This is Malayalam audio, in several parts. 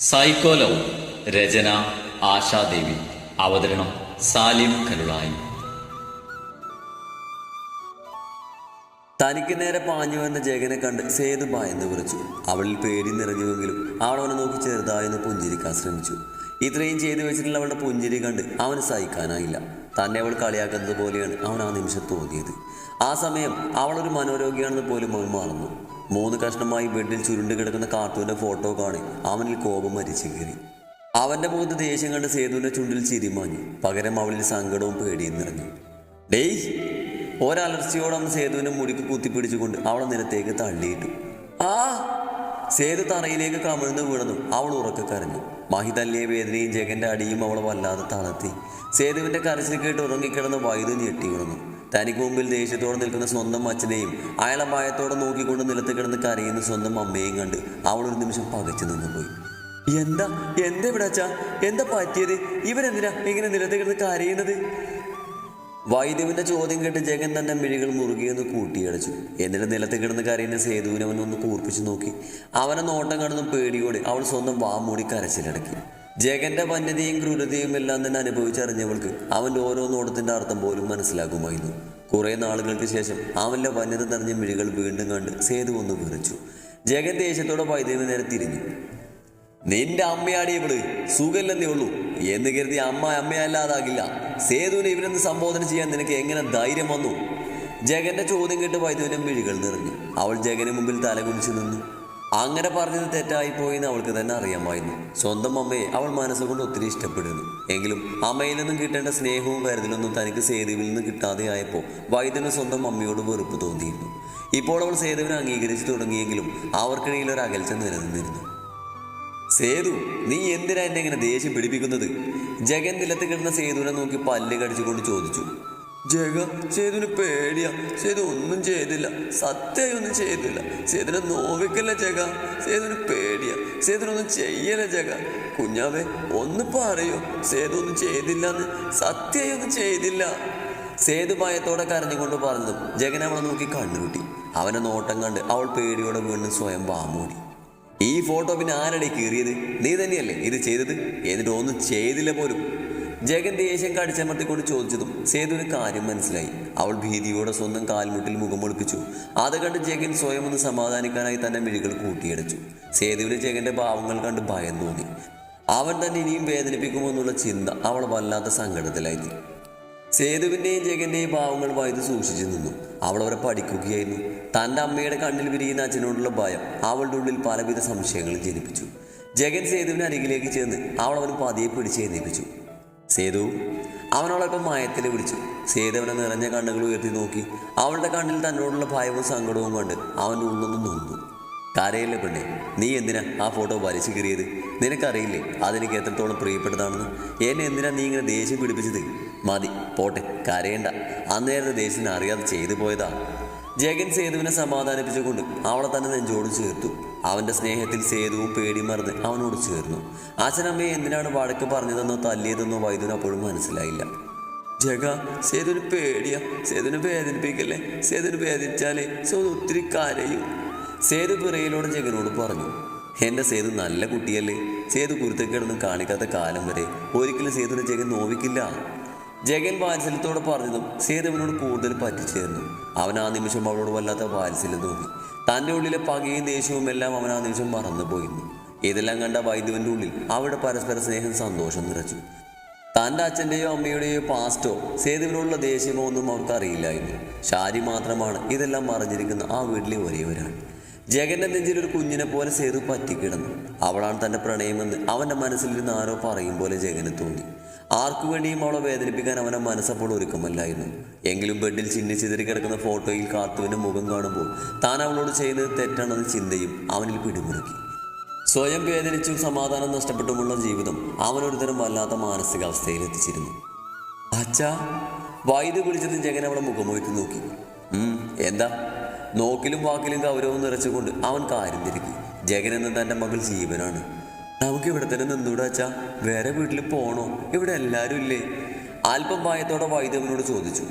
സൈക്കോലോ രചന ആശാദേവി. അവതരണം സാലിം കരുളായി. തനിക്ക് നേരെ പാഞ്ഞു വന്ന ജഗനെ കണ്ട് സേതു ഭയന്ന് വിളിച്ചു അവളിൽ പേടി നിറഞ്ഞുവെങ്കിലും അവൾ അവനെ നോക്കി ചെറുതായെന്ന് പുഞ്ചിരിക്കാൻ ശ്രമിച്ചു. ഇത്രയും ചെയ്തു വെച്ചിട്ടുള്ള അവളുടെ പുഞ്ചിരി കണ്ട് അവന് സഹിക്കാനായില്ല. തന്നെ അവൾ കളിയാക്കുന്നത് പോലെയാണ് അവൻ ആ നിമിഷം തോന്നിയത്. ആ സമയം അവളൊരു മനോരോഗിയാണെന്ന് പോലും അവൻ മറന്നു. മൂന്ന് കഷ്ണമായി ബെഡിൽ ചുരുണ്ട് കിടക്കുന്ന കാർട്ടൂന്റെ ഫോട്ടോ കാണി അവനിൽ കോപം മരിച്ചു കയറി. അവന്റെ മുഖത്ത് ദേഷ്യം കണ്ട് സേതുവിന്റെ ചുണ്ടിൽ ചിരിമാഞ്ഞു പകരം അവളിൽ സങ്കടവും പേടിയും നിറഞ്ഞു. ഡേയ് ഒരലർച്ചയോടെ അവൻ സേതുവിന്റെ മുടിക്ക് കുത്തിപ്പിടിച്ചുകൊണ്ട് അവളെ നിലത്തേക്ക് തള്ളിയിട്ടു. ആ സേതു തറയിലേക്ക് കമിഴ്ന്ന് വീണതും അവൾ ഉറക്കെ കരഞ്ഞു. തല്ലിയ വേദനയും ജഗന്റെ അടിയും അവൾ വല്ലാതെ തളർത്തി. സേതുവിന്റെ കരച്ചിൽ കേട്ട് ഉറങ്ങിക്കിടന്ന് വൈദ്യു ഞെട്ടി ഉണർന്നു തനിക്ക് മുമ്പിൽ ദേഷ്യത്തോടെ നിൽക്കുന്ന സ്വന്തം അച്ഛനെയും അയാളെ ഭയത്തോടെ നോക്കിക്കൊണ്ട് നിലത്ത് കിടന്ന് കരയുന്ന സ്വന്തം അമ്മയും കണ്ട് അവൾ ഒരു നിമിഷം പകച്ചു നിന്നുപോയി. എന്താ? എന്താ ഇവിടെ അച്ഛാ? എന്താ പറ്റിയത്? ഇവരെന്തിനാ ഇങ്ങനെ നിലത്ത് കിടന്ന് കരയുന്നത്? വൈദ്യുവിന്റെ ചോദ്യം കേട്ട് ജഗൻ തന്റെ മിഴികൾ മുറുകിയെന്ന് കൂട്ടിയടച്ചു. എന്നിട്ട് നിലത്ത് കിടന്ന് കരയുന്ന സേതുവിനെ അവൻ ഒന്ന് കൂർപ്പിച്ചു നോക്കി. അവനെ നോട്ടം കടന്ന് പേടിയോടെ അവൾ സ്വന്തം വാമൂടി കരച്ചിലടക്കി. ജഗന്റെ വന്യതയും ക്രൂരതയും എല്ലാം തന്നെ അനുഭവിച്ചറിഞ്ഞവൾക്ക് അവന്റെ ഓരോ നോട്ടത്തിന്റെ അർത്ഥം പോലും മനസ്സിലാകുമായിരുന്നു. കുറെ നാളുകൾക്ക് ശേഷം അവന്റെ വന്യത നിറഞ്ഞ മിഴികൾ വീണ്ടും കണ്ട് സേതു ഒന്ന് വിറച്ചു. ജഗൻ ദേഷ്യത്തോടെ വൈദ്യുവിനെ നേരെ തിരിഞ്ഞു. നിന്റെ അമ്മയാടി ഇവൾ. സുഖല്ലെന്നേ ഉള്ളൂ. എന്ന് കരുതി അമ്മ അമ്മയല്ലാതാകില്ല സേതുവിനെ ഇവരെന്ന് സംബോധന ചെയ്യാൻ നിനക്ക് എങ്ങനെ ധൈര്യം വന്നു? ജഗന്റെ ചോദ്യം കേട്ട് വൈദ്യുവിനെ മിഴികൾ നിറഞ്ഞു. അവൾ ജഗന് മുമ്പിൽ തലകുനിച്ചു നിന്നു. അങ്ങനെ പറഞ്ഞത് തെറ്റായിപ്പോയെന്ന് അവൾക്ക് തന്നെ അറിയാമായിരുന്നു. സ്വന്തം അമ്മയെ അവൾ മനസ്സുകൊണ്ട് ഒത്തിരി ഇഷ്ടപ്പെടുന്നു. എങ്കിലും അമ്മയിൽ നിന്നും കിട്ടേണ്ട സ്നേഹവും കരുതലൊന്നും തനിക്ക് സേതുവിൽ നിന്ന് കിട്ടാതെ ആയപ്പോൾ വൈദ്യന് സ്വന്തം അമ്മയോട് വെറുപ്പ് തോന്നിയിരുന്നു. ഇപ്പോൾ അവൾ സേതുവിനെ അംഗീകരിച്ചു തുടങ്ങിയെങ്കിലും അവർക്കിടയിൽ ഒരു അകൽച്ച നിലനിന്നിരുന്നു. സേതു നീ എന്തിനാ എന്നെ ഇങ്ങനെ ദേഷ്യം പിടിപ്പിക്കുന്നത്? ജഗൻ നിലത്ത് കിടന്ന സേതുവിനെ നോക്കി പല്ല് കടിച്ചുകൊണ്ട് ചോദിച്ചു. ജഗ സേതുവിന് പേടിയാ. സേതു ഒന്നും ചെയ്തില്ല. സത്യമായി ഒന്നും ചെയ്തില്ല. സേതുവിനെ നോവിക്കല്ല ജഗ? സേതുവിന് പേടിയാ. സേതുവിനൊന്നും ചെയ്യല ജഗ? കുഞ്ഞാവേ ഒന്ന് പറയോ. സേതു ഒന്നും ചെയ്തില്ല എന്ന് സത്യമായി ഒന്നും ചെയ്തില്ല. സേതു ഭയത്തോടെ കരഞ്ഞുകൊണ്ട് പറഞ്ഞു. ജഗൻ അവളെ നോക്കി കണ്ണുകൂട്ടി. അവനെ നോട്ടം കണ്ട് അവൾ പേടിയോടെ വീണ്ടും സ്വയം വാമൂടി. ഈ ഫോട്ടോ പിന്നെ ആരടി കീറിയത്? നീ തന്നെയല്ലേ ഇത് ചെയ്തത്? എന്നിട്ട് ഒന്നും ചെയ്തില്ല പോലും. ജഗൻ ദേഷ്യം കടിച്ചമർത്തിക്കൊണ്ട് ചോദിച്ചതും ഒരു കാര്യം മനസ്സിലായി. അവൾ ഭീതിയോടെ സ്വന്തം കാൽമുട്ടിൽ മുഖം ഒളിപ്പിച്ചു അത് കണ്ട് ജഗൻ സ്വയം ഒന്ന് സമാധാനിക്കാനായി തന്റെ മിഴികൾ കൂട്ടിയടച്ചു. സേതുവിന് ജഗന്റെ ഭാവങ്ങൾ കണ്ട് ഭയം തോന്നി. അവൻ തന്നെ ഇനിയും വേദനിപ്പിക്കുമോ എന്നുള്ള ചിന്ത അവൾ വല്ലാത്ത സങ്കടത്തിലായി. സേതുവിന്റെയും ജഗന്റെയും ഭാവങ്ങൾ വൈദ്യു സൂക്ഷിച്ചു നിന്നു. അവൾ അവരെ പഠിക്കുകയായിരുന്നു. തന്റെ അമ്മയുടെ കണ്ണിൽ വിരിയുന്ന അച്ഛനോടുള്ള ഭയം അവളുടെ ഉള്ളിൽ പലവിധ സംശയങ്ങളും ജനിപ്പിച്ചു. ജഗൻ സേതുവിന് അരികിലേക്ക് ചേർന്ന് അവൾ അവന് പതിയെ പിടിച്ച് എഴുന്നേപ്പിച്ചു സേതു അവനോടൊപ്പം മയത്തിൽ വിളിച്ചു. സേതുവിനെ നിറഞ്ഞ കണ്ണുകൾ ഉയർത്തി നോക്കി. അവളുടെ കണ്ണിൽ തന്നോടുള്ള ഭയവും സങ്കടവും കണ്ട് അവന്റെ ഉള്ളൊന്നും നൊന്നു. കരയല്ലേ പെണ്ണെ നീ എന്തിനാ ആ ഫോട്ടോ വലിച്ചു കയറിയത് നിനക്കറിയില്ലേ അതെനിക്ക് എത്രത്തോളം പ്രിയപ്പെട്ടതാണെന്ന്? എന്നെ എന്തിനാ നീ ഇങ്ങനെ ദേഷ്യം പിടിപ്പിച്ചത്? മതി പോട്ടെ കരയണ്ട. അന്നേരത്തെ ദേഷ്യത്തിന് അറിയാതെ ചെയ്തു പോയതാ. ജഗൻ സേതുവിനെ സമാധാനിപ്പിച്ചുകൊണ്ട് അവളെ തന്നെ നെഞ്ചോട് ചേർത്തു. അവന്റെ സ്നേഹത്തിൽ സേതുവും പേടി മറന്ന് അവനോട് ചേർന്നു. അച്ഛനമ്മയെ എന്തിനാണ് വഴക്ക് പറഞ്ഞതെന്നോ തല്ലിയതെന്നോ വൈദ്യുന് അപ്പോഴും മനസ്സിലായില്ല. ജഗ സേതുവിന് പേടിയാ. സേതുവിനെ വേദനിപ്പിക്കല്ലേ? സേതുവിന് വേദനിച്ചാലേ സേതു ഒത്തിരി കരയും. സേതു പിറയിലൂടെ ജഗനോട് പറഞ്ഞു എന്റെ സേതു നല്ല കുട്ടിയല്ലേ? സേതു കുരുത്തക്കേടൊന്നും കാണിക്കാത്ത കാലം വരെ ഒരിക്കലും സേതുവിനെ ജഗൻ നോവിക്കില്ല. ജഗൻ വാത്സല്യത്തോടെ പറഞ്ഞതും സേതുവിനോട് കൂടുതൽ പറ്റിച്ചേർന്നു. അവൻ ആ നിമിഷം അവളോട് വല്ലാത്ത വാത്സല്യം തോന്നി. തന്റെ ഉള്ളിലെ പകയും ദേഷ്യവും എല്ലാം അവൻ ആ നിമിഷം മറന്നുപോയിരുന്നു. ഇതെല്ലാം കണ്ട വൈദ്യുവിന്റെ ഉള്ളിൽ അവരുടെ പരസ്പര സ്നേഹം സന്തോഷം നിറച്ചു. തന്റെ അച്ഛന്റെയോ അമ്മയുടെയോ പാസ്റ്റോ സേതുവിനോടുള്ള ദേഷ്യമോ ഒന്നും അവർക്ക് അറിയില്ലായിരുന്നു ഷാരി മാത്രമാണ് ഇതെല്ലാം മറിഞ്ഞിരിക്കുന്ന ആ വീട്ടിലെ ഒരേ ഒരാൾ. ജഗന്റെ നെഞ്ചിൽ ഒരു കുഞ്ഞിനെ പോലെ സേതു പറ്റിക്കിടന്നു. അവളാണ് തന്റെ പ്രണയമെന്ന് അവന്റെ മനസ്സിലിരുന്ന് ആരോ പറയും പോലെ ജഗന് തോന്നി. ആർക്കു വേണ്ടിയും അവളെ വേദനിപ്പിക്കാൻ അവനെ മനസ്സപ്പോൾ ഒരുക്കമല്ലായിരുന്നു എങ്കിലും ബെഡിൽ ചിന്നി ചിതറി കിടക്കുന്ന ഫോട്ടോയിൽ കാത്തുവിന്റെ മുഖം കാണുമ്പോൾ താൻ അവളോട് ചെയ്യുന്നത് തെറ്റാണെന്ന ചിന്തയും അവനിൽ പിടിമുറുക്കി. സ്വയം വേദനിച്ചും സമാധാനം നഷ്ടപ്പെട്ടുമുള്ള ജീവിതം അവനൊരുതരം വല്ലാത്ത മാനസികാവസ്ഥയിൽ എത്തിച്ചിരുന്നു. അച്ഛാ വൈദ്യു വിളിച്ചത് ജഗൻ അവളെ മുഖമൊഴിച്ച് നോക്കി. എന്താ? നോക്കിലും വാക്കിലും ഗൗരവം നിറച്ചുകൊണ്ട് അവൻ കാര്യം തിരുക്കി. ജഗൻ എന്ന തന്റെ മകൾ ജീവനാണ്. നമുക്ക് ഇവിടെ തന്നെ നിന്നൂടെ അച്ഛാ. വേറെ വീട്ടിൽ പോണോ? ഇവിടെ എല്ലാരും ഇല്ലേ? അല്പം ഭയത്തോടെ വൈദ്യവനോട് ചോദിച്ചു.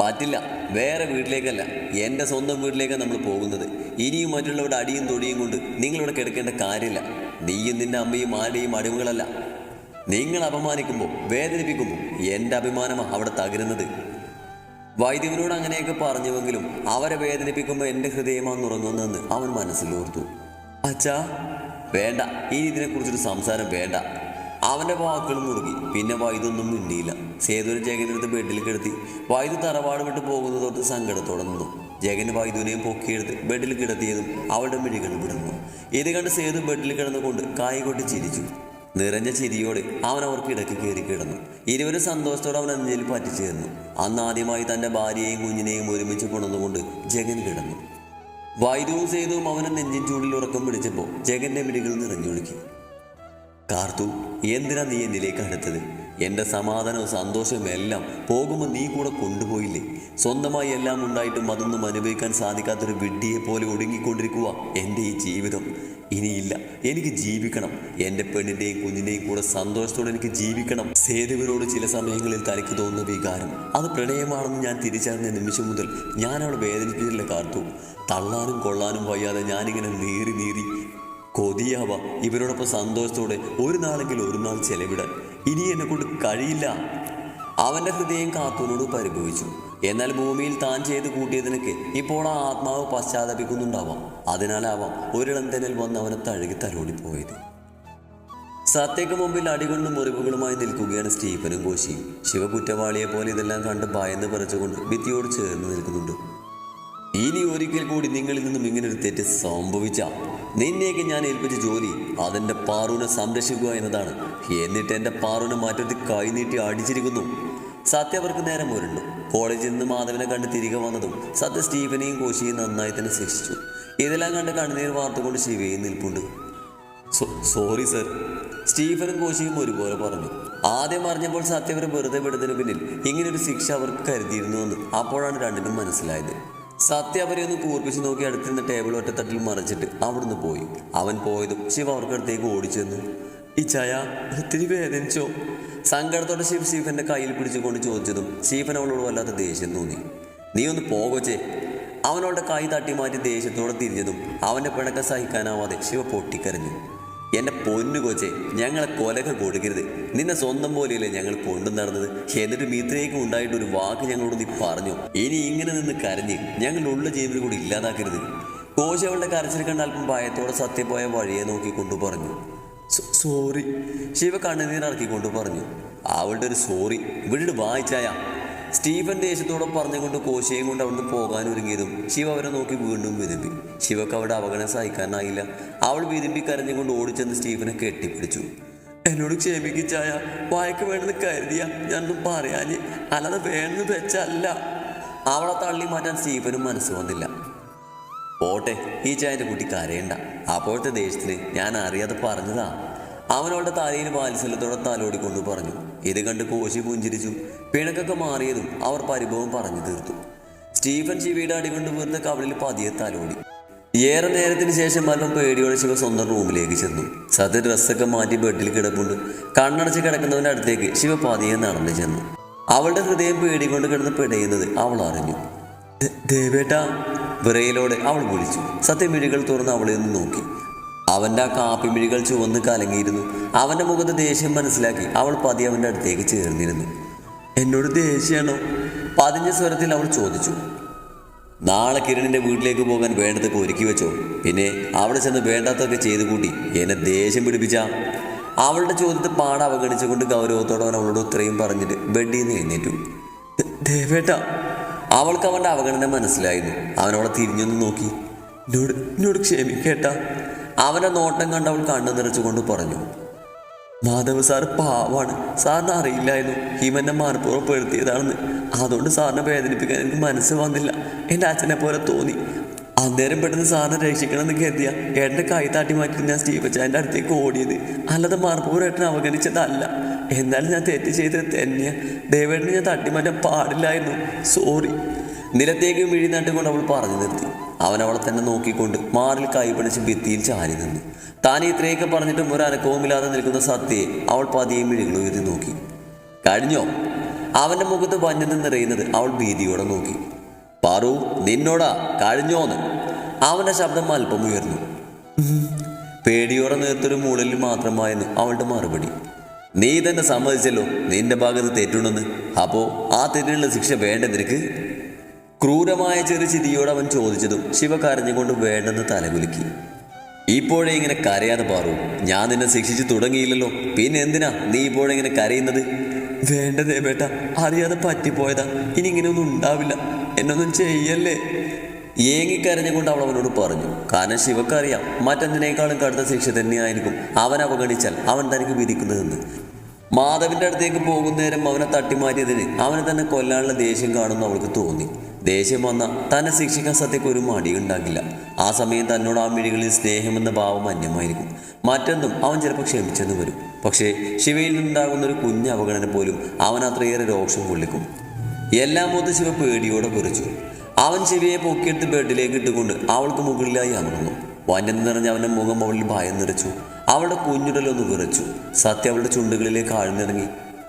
പറ്റില്ല വേറെ വീട്ടിലേക്കല്ല. എന്റെ സ്വന്തം വീട്ടിലേക്കാണ് നമ്മൾ പോകുന്നത്. ഇനിയും മറ്റുള്ളവരുടെ അടിയും തൊടിയും കൊണ്ട് നിങ്ങളിവിടെ കിടക്കേണ്ട കാര്യമില്ല. നീയും നിന്റെ അമ്മയും ആരുടെയും അടിമകളല്ല. നിങ്ങൾ അപമാനിക്കുമ്പോൾ വേദനിപ്പിക്കുമ്പോൾ എന്റെ അഭിമാനമാണ് അവിടെ തകരുന്നത്. വൈദ്യവനോട് അങ്ങനെയൊക്കെ പറഞ്ഞുവെങ്കിലും അവരെ വേദനിപ്പിക്കുമ്പോൾ എന്റെ ഹൃദയമാണ് ഉറങ്ങുന്നതെന്ന് അവൻ മനസ്സിലോർത്തു. അച്ഛാ വേണ്ട. ഇനി ഇതിനെക്കുറിച്ചൊരു സംസാരം വേണ്ട. അവന്റെ വാക്കുകൾ മുറുകി. പിന്നെ വൈദ്യൊന്നും മിണ്ടിയില്ല. സേതുവിനെ ജഗനെടുത്ത് ബെഡിൽ കിടത്തി. വൈദ്യു തറവാട് വിട്ട് പോകുന്നതോട്ട് സങ്കടത്തോടെ നിന്നു. ജഗൻ വൈദ്യുവിനെയും പൊക്കിയെടുത്ത് ബെഡിൽ കിടത്തിയതും അവളുടെ മിഴികൾ വിടുന്നു. ഇത് കണ്ട് സേതു ബെഡിൽ കിടന്നുകൊണ്ട് കായ് കൊട്ടി ചിരിച്ചു. നിറഞ്ഞ ചിരിയോടെ അവൻ അവർക്ക് ഇടയ്ക്ക് കയറി കിടന്നു. ഇരുവരും സന്തോഷത്തോടെ അവൻ അഞ്ചലിൽ പറ്റിച്ചേർന്നു. അന്ന് ആദ്യമായി തന്റെ ഭാര്യയെയും കുഞ്ഞിനെയും ഒരുമിച്ച് കൊണ്ടുവന്നുകൊണ്ട് ജഗൻ കിടന്നു. വൈദ്യവും സേതുവും അവനെ നെഞ്ചിൻ ചൂടിൽ ഉറക്കം പിടിച്ചപ്പോൾ ജഗന്റെ മിടികൾ നിറഞ്ഞൊഴുക്കി കാർത്തു എന്തിനാ നീ എന്നിലേക്ക് അടുത്തത്? എന്റെ സമാധാനവും സന്തോഷവും എല്ലാം പോകുമ്പോൾ നീ കൂടെ കൊണ്ടുപോയില്ലേ? സ്വന്തമായി എല്ലാം ഉണ്ടായിട്ടും അതൊന്നും അനുഭവിക്കാൻ സാധിക്കാത്തൊരു വിഡ്ഢിയെ പോലെ ഒടുങ്ങിക്കൊണ്ടിരിക്കുക എന്റെ ഈ ജീവിതം. ഇനിയില്ല എനിക്ക് ജീവിക്കണം. എന്റെ പെണ്ണിന്റെയും കുഞ്ഞിന്റെയും കൂടെ സന്തോഷത്തോടെ എനിക്ക് ജീവിക്കണം. സേതുവിനോട് ചില സമയങ്ങളിൽ തനിക്ക് തോന്നുന്ന വികാരം. അത് പ്രണയമാണെന്ന് ഞാൻ തിരിച്ചറിഞ്ഞ നിമിഷം മുതൽ ഞാൻ അവളെ വേദനിപ്പിച്ചില്ല കാർത്തു തള്ളാനും കൊള്ളാനും വയ്യാതെ ഞാനിങ്ങനെ നീറി നീറി കൊതിയാവ. ഇവരോടൊപ്പം സന്തോഷത്തോടെ ഒരു നാളെങ്കിലും ഒരു നാൾ ചെലവിടാൻ. ഇനി എന്നെ കൊണ്ട് കഴിയില്ല. അവന്റെ ഹൃദയം കാത്തൂനോട് പരിഭവിച്ചു. എന്നാൽ ഭൂമിയിൽ താൻ ചെയ്ത് കൂട്ടിയതിനൊക്കെ ഇപ്പോൾ ആ ആത്മാവ് പശ്ചാത്തപിക്കുന്നുണ്ടാവാം. അതിനാലാവാം ഒരിടം തന്നെ വന്ന് അവനെ തഴുകി തലോടിപ്പോയത്. സത്യക്ക് മുമ്പിൽ അടികളും മുറിവുകളുമായി നിൽക്കുകയാണ് സ്റ്റീഫനും കോശിയും. ശിവകുറ്റവാളിയെ പോലെ ഇതെല്ലാം കണ്ട് ഭയന്ന് പറിച്ചുകൊണ്ട് ഭിത്തിയോട് ചേർന്ന് നിൽക്കുന്നുണ്ട്. ഇനി ഒരിക്കൽ കൂടി നിങ്ങളിൽ നിന്നും ഇങ്ങനെ ഒരു തെറ്റ് സംഭവിച്ച. നിന്നെയൊക്കെ ഞാൻ ഏൽപ്പിച്ച ജോലി അതെന്റെ പാറുവിനെ സംരക്ഷിക്കുക എന്നതാണ്. എന്നിട്ട് എന്റെ പാറുവിനെ മാറ്റത്തിൽ കൈനീട്ടി അടിച്ചിരിക്കുന്നു. സത്യ അവർക്ക് നേരം പോരുണ്ടു കോളേജിൽ നിന്ന് മാധവനെ കണ്ട് തിരികെ വന്നതും സത്യ സ്റ്റീഫനെയും കോശിയും നന്നായി തന്നെ ശിക്ഷിച്ചു. ഇതെല്ലാം കണ്ട് കണ്ണുനീർ വാർത്തുകൊണ്ട് ശിവയും നിൽപ്പുണ്ട്. സോറി സർ സ്റ്റീഫനും കോശിയും ഒരുപോലെ പറഞ്ഞു. ആദ്യം അറിഞ്ഞപ്പോൾ സത്യവരെ വെറുതെ വിടുന്നതിന് പിന്നിൽ ഇങ്ങനൊരു ശിക്ഷ അവർക്ക് കരുതിയിരുന്നുവെന്ന് അപ്പോഴാണ് രണ്ടിനും മനസ്സിലായത്. സത്യ അവരെ ഒന്ന് കൂർപ്പിച്ച് നോക്കി അടുത്തിരുന്ന ടേബിൾ ഒറ്റത്തട്ടിൽ മറിച്ചിട്ട് അവിടുന്ന് പോയി. അവൻ പോയതും ശിവ അവർക്കടുത്തേക്ക് ഓടിച്ചെന്നു. ഈ ചായ ഒത്തിരി വേദനിച്ചോ? സങ്കടത്തോടെ ശിവ് ശിവന്റെ കയ്യിൽ പിടിച്ചുകൊണ്ട് ചോദിച്ചതും ശിവൻ അവളോട് വല്ലാത്ത ദേഷ്യം തോന്നി. നീ ഒന്ന് പോകോച്ചേ അവനവളുടെ കൈ തട്ടി മാറ്റി ദേഷ്യത്തോടെ തിരിഞ്ഞതും അവന്റെ പിണക്കം സഹിക്കാനാവാതെ ശിവ പൊട്ടിക്കരഞ്ഞു. എന്റെ പൊന്നു കൊച്ചെ ഞങ്ങളെ കൊലക കൊടുക്കരുത്. നിന്നെ സ്വന്തം പോലെയല്ലേ ഞങ്ങൾ കൊണ്ടു നടന്നത്? എന്നിട്ട് മിത്രയ്ക്ക് ഉണ്ടായിട്ട് ഒരു വാക്ക് ഞങ്ങളോട് നീ പറഞ്ഞു? ഇനി ഇങ്ങനെ നിന്ന് കരഞ്ഞ് ഞങ്ങളുടെ ഉള്ള ജീവിതം കൂടി ഇല്ലാതാക്കരുത്. കോശ അവളുടെ കരച്ചിൽ കണ്ടാൽപ്പം ഭയത്തോടെ സത്യം പോയ വഴിയെ നോക്കിക്കൊണ്ടു പറഞ്ഞു. സോറി ശിവ കണ്ണുനീർ കൊണ്ടു പറഞ്ഞു. അവളുടെ ഒരു സോറി വീട് വായിച്ചായ സ്റ്റീഫൻ ദേശത്തോടെ പറഞ്ഞുകൊണ്ട് കോശയും കൊണ്ട് അവിടുന്ന് പോകാൻ ഒരുങ്ങിയതും ശിവ അവരെ നോക്കി വീണ്ടും വിരുമ്പി ശിവക്ക് അവിടെ അവഗണന സഹിക്കാനായില്ല. അവൾ വിരുമ്പി കരഞ്ഞുകൊണ്ട് ഓടിച്ചെന്ന് സ്റ്റീഫനെ കെട്ടിപ്പിടിച്ചു. എന്നോട് ക്ഷമിക്കിച്ചായ വായക്ക് വേണമെന്ന് കരുതിയ ഞാനൊന്നും പറയാന് അല്ലാതെ വേണമെന്ന് വെച്ചല്ല. അവളെ തള്ളി മാറ്റാൻ സ്റ്റീഫനും മനസ്സ് വന്നില്ല. പോട്ടെ ഈ ചായന്റെ കുട്ടി കരയണ്ട. അപ്പോഴത്തെ ദേഷ്യത്തിന് ഞാൻ അറിയാതെ പറഞ്ഞതാ. അവനവളുടെ തലയിൽ വാത്സല്യത്തോടെ തലോടിക്കൊണ്ട് പറഞ്ഞു ഇത് കണ്ട് കോശി പുഞ്ചിരിച്ചു. പിണക്കൊക്കെ മാറിയതും അവർ പരിഭവം പറഞ്ഞു തീർത്തു. സ്റ്റീഫൻ ശിവയുടെ അടികൊണ്ട് വീർത്ത കവളിൽ പതിയെ തലോടി. ഏറെ നേരത്തിന് ശേഷം അല്പം പേടിയോടെ ശിവ സ്വന്തം റൂമിലേക്ക് ചെന്നു. സത്യ ഡ്രസ്സൊക്കെ മാറ്റി ബെഡിൽ കിടപ്പുണ്ട്. കണ്ണടച്ച് കിടക്കുന്നവന്റെ അടുത്തേക്ക് ശിവ പതിയെ നടന്നു ചെന്നു. അവളുടെ ഹൃദയം പേടി കൊണ്ട് കിടന്ന് പിടയുന്നത് അവൾ അറിഞ്ഞു. ദേവേട്ട വിറയിലോടെ അവൾ വിളിച്ചു. സത്യമിഴികൾ തുറന്ന് അവളെ ഒന്ന് നോക്കി. അവന്റെ ആ കാപ്പിമിഴികൾ ചുവന്ന് കലങ്ങിയിരുന്നു. അവന്റെ മുഖത്ത് ദേഷ്യം മനസ്സിലാക്കി അവൾ പതി അവന്റെ അടുത്തേക്ക് ചേർന്നിരുന്നു. എന്നോട് ദേഷ്യമാണോ പതിഞ്ഞ സ്വരത്തിൽ അവൾ ചോദിച്ചു. നാളെ കിരണിന്റെ വീട്ടിലേക്ക് പോകാൻ വേണ്ടതൊക്കെ ഒരുക്കി വെച്ചോ. പിന്നെ അവിടെ ചെന്ന് വേണ്ടാത്തൊക്കെ ചെയ്തു കൂട്ടി എന്നെ ദേഷ്യം പിടിപ്പിച്ച. അവളുടെ ചോദ്യത്തെ പാട അവഗണിച്ചുകൊണ്ട് ഗൗരവത്തോടെ അവൻ അവളോട് ഇത്രയും പറഞ്ഞിട്ട് ബെഡിൽ നിന്ന് എഴുന്നേറ്റു ദേവേട്ട അവൾക്ക് അവന്റെ അവഗണന മനസ്സിലായിരുന്നു. അവനവളെ തിരിഞ്ഞൊന്ന് നോക്കി. എന്നോട് എന്നോട് ക്ഷമിക്കേട്ടാ. അവന്റെ നോട്ടം കണ്ട് അവൾ കണ്ണു നിറച്ചുകൊണ്ട് പറഞ്ഞു മാധവ് സാർ പാവാണ്. സാറിന് അറിയില്ലായിരുന്നു. ഹിമന്റെ മനഃപൂർവപ്പെടുത്തിയതാണെന്ന് അതുകൊണ്ട് സാറിനെ വേദനിപ്പിക്കാൻ എനിക്ക് മനസ്സ് വന്നില്ല. എന്റെ അച്ഛനെ പോലെ തോന്നി. അന്നേരം പെട്ടെന്ന് സാറിനെ രക്ഷിക്കണമെന്ന് കരുതിയ ഏട്ടന്റെ കൈ താട്ടി മാറ്റി ഞാൻ സ്റ്റീഫച്ചാന്റെ അടുത്തേക്ക് ഓടിയത്. അല്ലാതെ മനഃപൂർവം ഏട്ടനെ അവഗണിച്ചതല്ല. എന്നാലും ഞാൻ തെറ്റ് ചെയ്തത് തന്നെയാ. ദേവേട്ടനെ ഞാൻ തട്ടിമാറ്റാൻ പാടില്ലായിരുന്നു. സോറി. നിലത്തേക്ക് മിഴി നട്ടുകൊണ്ട് അവൾ പറഞ്ഞു നിർത്തി. അവൻ അവളെ തന്നെ നോക്കിക്കൊണ്ട് മാറിൽ കൈ പിടിച്ച് ഭിത്തിയിൽ ചാരി നിന്നു. താൻ ഇത്രയൊക്കെ പറഞ്ഞിട്ടും ഒരു അനക്കവുമില്ലാതെ നിൽക്കുന്ന സത്യയെ അവൾ പതിയെ മിഴികൾ ഉയർത്തി നോക്കി. കഴിഞ്ഞോ? അവന്റെ മുഖത്ത് വഞ്ഞത് നിറയുന്നത് അവൾ ഭീതിയോടെ നോക്കി. പാറു നിന്നോടാ കഴിഞ്ഞോന്ന്. അവന്റെ ശബ്ദം അല്പം ഉയർന്നു. പേടിയോടെ നേർത്തൊരു മൂളിൽ മാത്രമായിരുന്നു അവളുടെ മറുപടി. നീ തന്നെ സമ്മതിച്ചല്ലോ. നിന്റെ ഭാഗത്ത് തെറ്റുണ്ടെന്ന്. അപ്പോ ആ തെറ്റിനുള്ള ശിക്ഷ വേണ്ട നിനക്ക്? ക്രൂരമായ ചെറു ചിരിയോട് അവൻ ചോദിച്ചതും ശിവ കരഞ്ഞുകൊണ്ട് വേണ്ടെന്ന് തലകുലുക്കി. ഇപ്പോഴേ ഇങ്ങനെ കരയാതെ പാറു. ഞാൻ നിന്നെ ശിക്ഷിച്ചു തുടങ്ങിയില്ലല്ലോ. പിന്നെ എന്തിനാ നീ ഇപ്പോഴേ ഇങ്ങനെ കരയുന്നത്? വേണ്ടതേ ദേവേട്ട അറിയാതെ പറ്റിപ്പോയതാ. ഇനി ഇങ്ങനെയൊന്നും ഉണ്ടാവില്ല. എന്നൊന്നും ചെയ്യല്ലേ? ഏങ്ങിക്കരഞ്ഞുകൊണ്ട് അവൾ അവനോട് പറഞ്ഞു. കാരണം ശിവക്കറിയാം മറ്റെന്തിനേക്കാളും കടുത്ത ശിക്ഷ തന്നെയായിരിക്കും അവൻ അവഗണിച്ചാൽ അവൻ തനിക്ക് വിധിക്കുന്നതെന്ന്. മാധവിന്റെ അടുത്തേക്ക് പോകുന്നേരം അവനെ തട്ടിമാറ്റിയതിന് അവനെ തന്നെ കൊല്ലാനുള്ള ദേഷ്യം കാണുമെന്ന് അവൾക്ക് തോന്നി. ദേഷ്യം വന്ന തന്നെ ശിക്ഷിക്കാൻ സത്യക്ക് ഒരു മടിയുണ്ടാകില്ല. ആ സമയം തന്നോട് ആ മിഴികളിൽ സ്നേഹമെന്ന ഭാവം അന്യമായിരിക്കും. മറ്റൊന്നും അവൻ ചിലപ്പോൾ ക്ഷമിച്ചെന്ന് വരും. പക്ഷേ ശിവയിൽ നിന്നുണ്ടാകുന്ന ഒരു കുഞ്ഞ് അവഗണന പോലും അവൻ അത്രയേറെ രോഷം കൊള്ളിക്കും. എല്ലാം മൂത്ത് ശിവ പേടിയോടെ കുറിച്ചു. അവൻ ശിവയെ പൊക്കിയെടുത്ത് ബെഡിലേക്ക് ഇട്ടുകൊണ്ട് അവൾക്ക് മുകളിലായി അമർന്നു. വന്യം നിറഞ്ഞ അവന്റെ മുഖം അവളിൽ ഭയം നിറച്ചു. അവളുടെ കുഞ്ഞുടലൊന്ന് വിറച്ചു. സത്യ അവളുടെ ചുണ്ടുകളിലേക്ക് ആഴ്ന്നിറങ്ങി.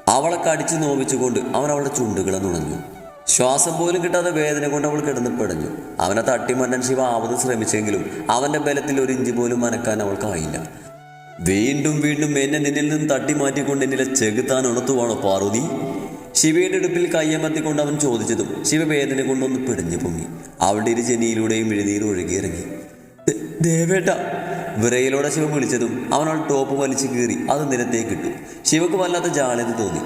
അവളെ കടിച്ചു നോവിച്ചുകൊണ്ട് അവൻ അവളുടെ ചുണ്ടുകളെ നുണഞ്ഞു. ശ്വാസം പോലും കിട്ടാതെ വേദന കൊണ്ട് അവൾ കിടന്ന് പിടഞ്ഞു അവനെ തട്ടിമാറ്റാൻ ശിവ ആവത് ശ്രമിച്ചെങ്കിലും അവന്റെ ബലത്തിൽ ഒരു ഇഞ്ചി പോലും മനക്കാൻ അവൾക്കായില്ല. വീണ്ടും വീണ്ടും എന്നെ നിന്നിൽ നിന്ന് തട്ടി മാറ്റിക്കൊണ്ട് എന്നിലെ ചെകുത്താൻ ഉണർത്തുവാണോ പാർവതി? ശിവയുടെ ഇടുപ്പിൽ കയ്യമർത്തിക്കൊണ്ട് അവൻ ചോദിച്ചതും ശിവ വേദന കൊണ്ടൊന്ന് പിടഞ്ഞു പൊങ്ങി. അവളുടെ ഇരു ജനിയിലൂടെയും എഴുതിയിൽ ഒഴുകിയിറങ്ങി. ദേവേട്ട വിറയിലൂടെ ശിവ വിളിച്ചതും അവനാൾ ടോപ്പ് വലിച്ചു കീറി അത് നിലത്തേക്കിട്ടു ശിവക്ക് വല്ലാത്ത ജാള്യത തോന്നി.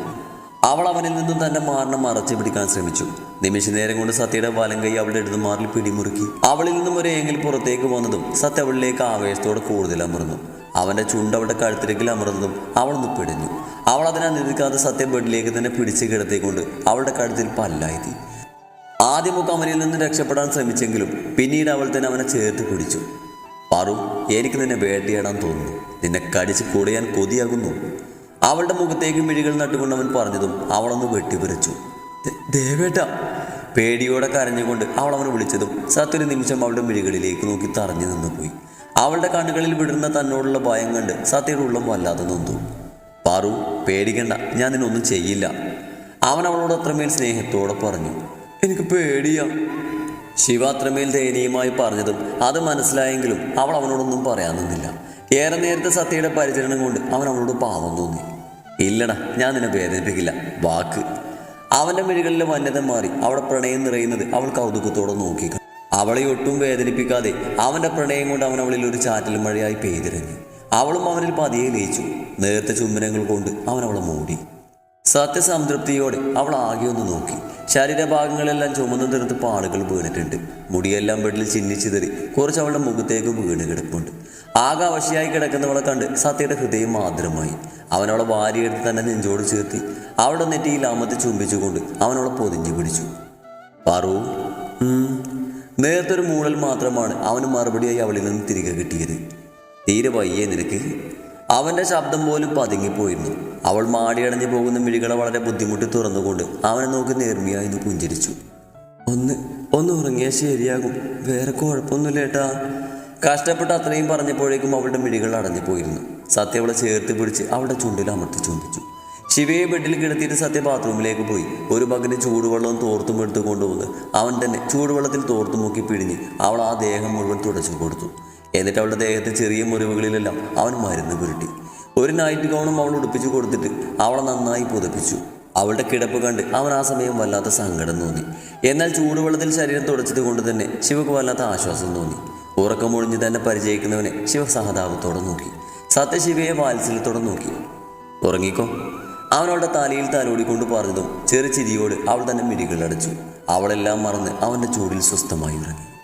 അവൾ അവനിൽ നിന്നും തന്റെ മാറിനെ മറച്ചു പിടിക്കാൻ ശ്രമിച്ചു. നിമിഷ നേരം കൊണ്ട് സത്യയുടെ വലം കൈ അവളുടെ ഇടത് മാറിൽ പിടിമുറുക്കി. അവളിൽ നിന്നും ഒരു ഏങ്ങിൽ പുറത്തേക്ക് വന്നതും സത്യ അവളിലേക്ക് ആവേശത്തോടെ കൂടുതൽ അമർന്നു. അവന്റെ ചുണ്ട് അവളുടെ കഴുത്തിലേക്ക് അമർന്നതും അവളൊന്ന് പിടിഞ്ഞു. അവൾ അതിനെ നിൽക്കാതെ സത്യ ബെഡിലേക്ക് തന്നെ പിടിച്ച് കിടത്തിക്കൊണ്ട് അവളുടെ കഴുത്തിൽ പല്ലായി ആദ്യമൊക്കെ അവനിൽ നിന്ന് രക്ഷപ്പെടാൻ ശ്രമിച്ചെങ്കിലും പിന്നീട് അവൾ തന്നെ അവനെ ചേർത്ത് പിടിച്ചു. പറു എനിക്ക് നിന്നെ വേട്ടയാടാൻ തോന്നുന്നു. നിന്നെ കടിച്ച് കുടയാൻ കൊതിയാകുന്നു. അവളുടെ മുഖത്തേക്ക് മിഴികൾ നട്ടുകൊണ്ട് അവൻ പറഞ്ഞതും അവളൊന്ന് വെട്ടിപ്പിറച്ചു ദേവേട്ട. പേടിയോടെ കരഞ്ഞുകൊണ്ട് അവൾ അവനെ വിളിച്ചതും സത്യൊരു നിമിഷം അവളുടെ മിഴികളിലേക്ക് നോക്കി തറഞ്ഞു നിന്നുപോയി. അവളുടെ കണ്ണുകളിൽ വിടുന്ന തന്നോടുള്ള ഭയം കണ്ട് സത്യയുടെ ഉള്ളം വല്ലാതെ നിന്നു. പാറു പേടിക്കണ്ട ഞാൻ നിന്നൊന്നും ചെയ്യില്ല. അവൻ അവളോട് അത്രമേൽ സ്നേഹത്തോടെ പറഞ്ഞു. എനിക്ക് പേടിയാ. ശിവ അത്രമേൽ ദയനീയമായി പറഞ്ഞതും അത് മനസ്സിലായെങ്കിലും അവൾ അവനോടൊന്നും പറയാൻ നിന്നില്ല. ഏറെ നേരത്തെ സത്യയുടെ പരിചരണം കൊണ്ട് അവൻ അവളോട് പാവം തോന്നി. ഇല്ലടാ ഞാൻ നിന്നെ വേദനിപ്പിക്കില്ല. വാക്ക്. അവന്റെ മിഴികളിലെ വന്യത മാറി. അവിടെ പ്രണയം നിറയുന്നത് അവൾ കൗതുകത്തോടെ നോക്കി. അവളെ ഒട്ടും വേദനിപ്പിക്കാതെ അവന്റെ പ്രണയം കൊണ്ട് അവൻ അവളിൽ ഒരു ചാറ്റൽ മഴയായി പെയ്തിറങ്ങി. അവളും അവനിൽ പതിയെ ലയിച്ചു. നേർത്ത ചുംബനങ്ങൾ കൊണ്ട് അവൻ അവളെ മൂടി. സത്യസംതൃപ്തിയോടെ അവൾ ആകെ ഒന്ന് നോക്കി. ശരീരഭാഗങ്ങളെല്ലാം ചുമന്നു തീർത്ത് പാടുകൾ വീണിട്ടുണ്ട്. മുടിയെല്ലാം ബെഡിൽ ചിന്നിച്ചിതറി കുറച്ച് അവളുടെ മുഖത്തേക്ക് വീണ് കിടപ്പുണ്ട്. ആകെ അവശയായി കിടക്കുന്നവളെ കണ്ട് സത്യയുടെ ഹൃദയം മാതൃമായി അവനവളെ വാരിയെടുത്ത് തന്നെ നെഞ്ചോട് ചേർത്തി. അവളുടെ നെറ്റിയിൽ അമർത്തി ചുംബിച്ചുകൊണ്ട് അവനവളെ പൊതിഞ്ഞു പിടിച്ചു. പറു. നേരത്തെ ഒരു മൂളൽ മാത്രമാണ് അവന് മറുപടിയായി അവളിൽ നിന്ന് തിരികെ കിട്ടിയത്. തീരെ വയ്യേ നിനക്ക്. അവന്റെ ശബ്ദം പോലും പതുങ്ങിപ്പോയിരുന്നു. അവൾ മാടിയടഞ്ഞു പോകുന്ന മിഴികളെ വളരെ ബുദ്ധിമുട്ടി തുറന്നുകൊണ്ട് അവനെ നോക്കി നേർമിയായി പുഞ്ചിരിച്ചു. ഒന്ന് ഒന്ന് ഉറങ്ങിയാൽ ശരിയാകും. വേറെ കുഴപ്പമൊന്നുമില്ല ഏട്ടാ. കഷ്ടപ്പെട്ട് അത്രയും പറഞ്ഞപ്പോഴേക്കും അവളുടെ മിഴികൾ അടഞ്ഞു പോയിരുന്നു സത്യ അവളെ ചേർത്ത് പിടിച്ച് അവളുടെ ചുണ്ടിൽ അമർത്തി ചുംബിച്ചു. ശിവയെ ബെഡിൽ കിടത്തിയിട്ട് സത്യ ബാത്റൂമിലേക്ക് പോയി. ഒരു പകന് ചൂടുവെള്ളവും തോർത്തും എടുത്തു കൊണ്ടുവന്ന് അവൻ തന്നെ ചൂടുവെള്ളത്തിൽ തോർത്തു നോക്കി പിഴിഞ്ഞ് അവൾ ആ ദേഹം മുഴുവൻ തുടച്ചു കൊടുത്തു. എന്നിട്ട് അവളുടെ ദേഹത്തെ ചെറിയ മുറിവുകളിലെല്ലാം അവൻ മരുന്ന് പുരട്ടി. ഒരു നൈറ്റ് ഗൗണും അവൾ ഉടുപ്പിച്ചു കൊടുത്തിട്ട് അവളെ നന്നായി പുതപ്പിച്ചു. അവളുടെ കിടപ്പ് കണ്ട് അവൻ ആ സമയം വല്ലാത്ത സങ്കടം തോന്നി. എന്നാൽ ചൂടുവെള്ളത്തിൽ ശരീരം തുടച്ചത് കൊണ്ട് തന്നെ ശിവക്ക് വല്ലാത്ത ആശ്വാസം തോന്നി. ഉറക്കമൊഴിഞ്ഞ് തന്നെ പരിചയിക്കുന്നവനെ ശിവ സഹതാപത്തോടെ നോക്കി. സത്യശിവയെ വാത്സല്യത്തോടെ നോക്കി. ഉറങ്ങിക്കോ. അവനവളുടെ തലയിൽ തലോടിക്കൊണ്ട് പറഞ്ഞതും ചെറു ചിരിയോട് അവൾ തന്നെ മിരികളടച്ചു അവളെല്ലാം മറന്ന് അവന്റെ ചൂടിൽ സ്വസ്ഥമായി ഉറങ്ങി.